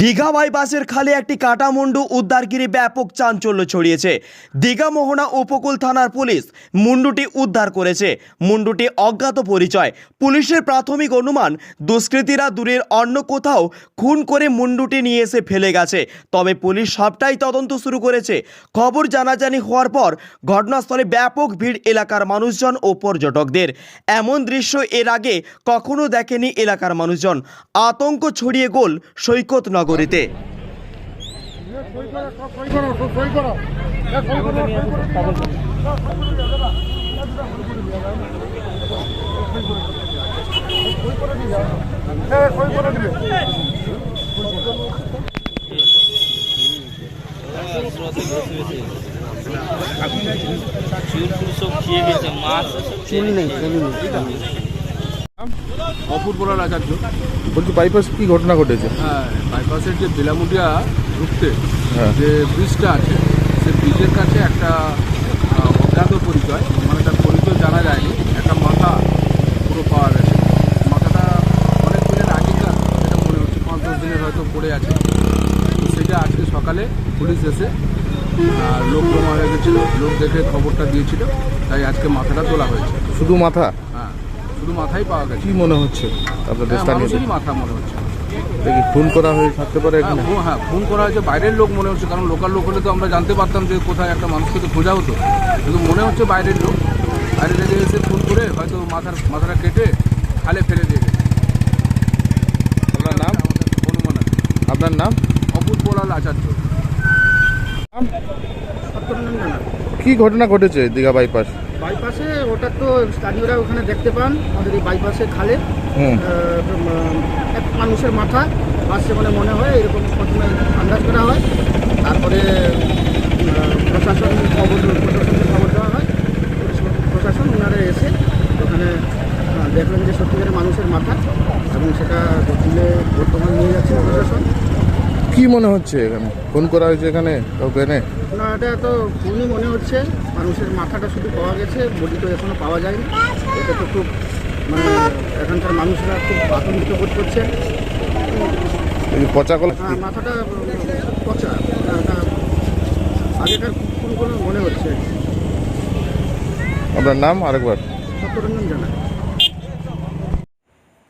দীঘা বাইপাসের খালে একটি কাটামুন্ডু উদ্ধারগিরি ব্যাপক চাঞ্চল্য ছড়িয়েছে। দীঘা মোহনা উপকূল থানার পুলিশ মুন্ডুটি উদ্ধার করেছে। মুন্ডুটি অজ্ঞাত পরিচয়। পুলিশের প্রাথমিক অনুমান, দুষ্কৃতীরা দূরের অন্য কোথাও খুন করে মুন্ডুটি নিয়ে এসে ফেলে গেছে। তবে পুলিশ সবটাই তদন্ত শুরু করেছে। খবর জানাজানি হওয়ার পর ঘটনাস্থলে ব্যাপক ভিড় এলাকার মানুষজন ও পর্যটকদের। এমন দৃশ্য এর আগে কখনো দেখেনি এলাকার মানুষজন। আতঙ্ক ছড়িয়ে গোল সৈকত নগরীতে চুল ফুল সব খেয়ে গেছে মাছ। চুল নেই। অপূর্বলাল আচার্য। বলছি বাইপাস কি ঘটনা ঘটেছে? হ্যাঁ বাইপাসের যে বেলামুটিয়া ঢুকতে হ্যাঁ। যে ব্রিজটা আছে সে ব্রিজের কাছে একটা অজ্ঞাত পরিচয় মানে তার পরিচয় জানা যায়নি। একটা মাথা পুরো পাওয়া গেছে। মাথাটা অনেক দিনের আগেকার যেটা মনে হচ্ছে পাঁচ দশ দিনের হয়তো পড়ে আছে। তো সেটা আজকে সকালে পুলিশ এসে লোক জমা হয়ে গেছিল লোক দেখে খবরটা দিয়েছিল তাই আজকে মাথাটা তোলা হয়েছে। শুধু মাথা? শুধু মাথাই পাওয়া গেছে। কি মনে হচ্ছে? আপনাদের হ্যাঁ, স্থানীয় মাথা মনে হচ্ছে। দেখি খুন করা হয়ে থাকতে পারে হ্যাঁ এখানে? হ্যাঁ ফোন করা হয়েছে বাইরের লোক মনে হচ্ছে কারণ লোকাল লোক হলে তো আমরা জানতে পারতাম যে কোথায় একটা মানুষকে তো খোঁজা হতো। কিন্তু মনে হচ্ছে বাইরের লোক। বাইরে থেকে এসে ফোন করে হয়তো মাথার মাথাটা কেটে খালে ফেলে দিয়ে গেছে। আপনার নাম? অনুমান আছে আপনার নাম? অপুর পোলাল আচার্য। কি ঘটনা ঘটেছে দীঘা বাইপাস? বাইপাসে ওটা তো স্থানীয়রা ওখানে দেখতে পান আমাদের এই বাইপাসে খালে। এক মানুষের মাথা বাসে বলে মনে হয় এরকম প্রথমে আন্দাজ করা হয়। তারপরে প্রশাসন খবর প্রশাসনকে খবর দেওয়া হয়। প্রশাসন ওনারা এসে ওখানে দেখলেন যে সত্যিকারের মানুষের মাথা এবং সেটা তুলে বর্তমান নিয়ে যাচ্ছে প্রশাসন কি মনে হচ্ছে এখানে? ফোন করা হয়েছে এখানে কাউকে এনে? না এটা তো খুবই মনে হচ্ছে। মানুষের মাথাটা শুধু পাওয়া গেছে বডি তো এখনও পাওয়া যায়নি। এটা তো খুব মানে এখানকার মানুষরা খুব আতঙ্কিত বোধ করছে। পচা কলা হ্যাঁ মাথাটা পচা। আগেকার কোনো মনে হচ্ছে। আপনার নাম আরেকবার? সত্যরঞ্জন জানা।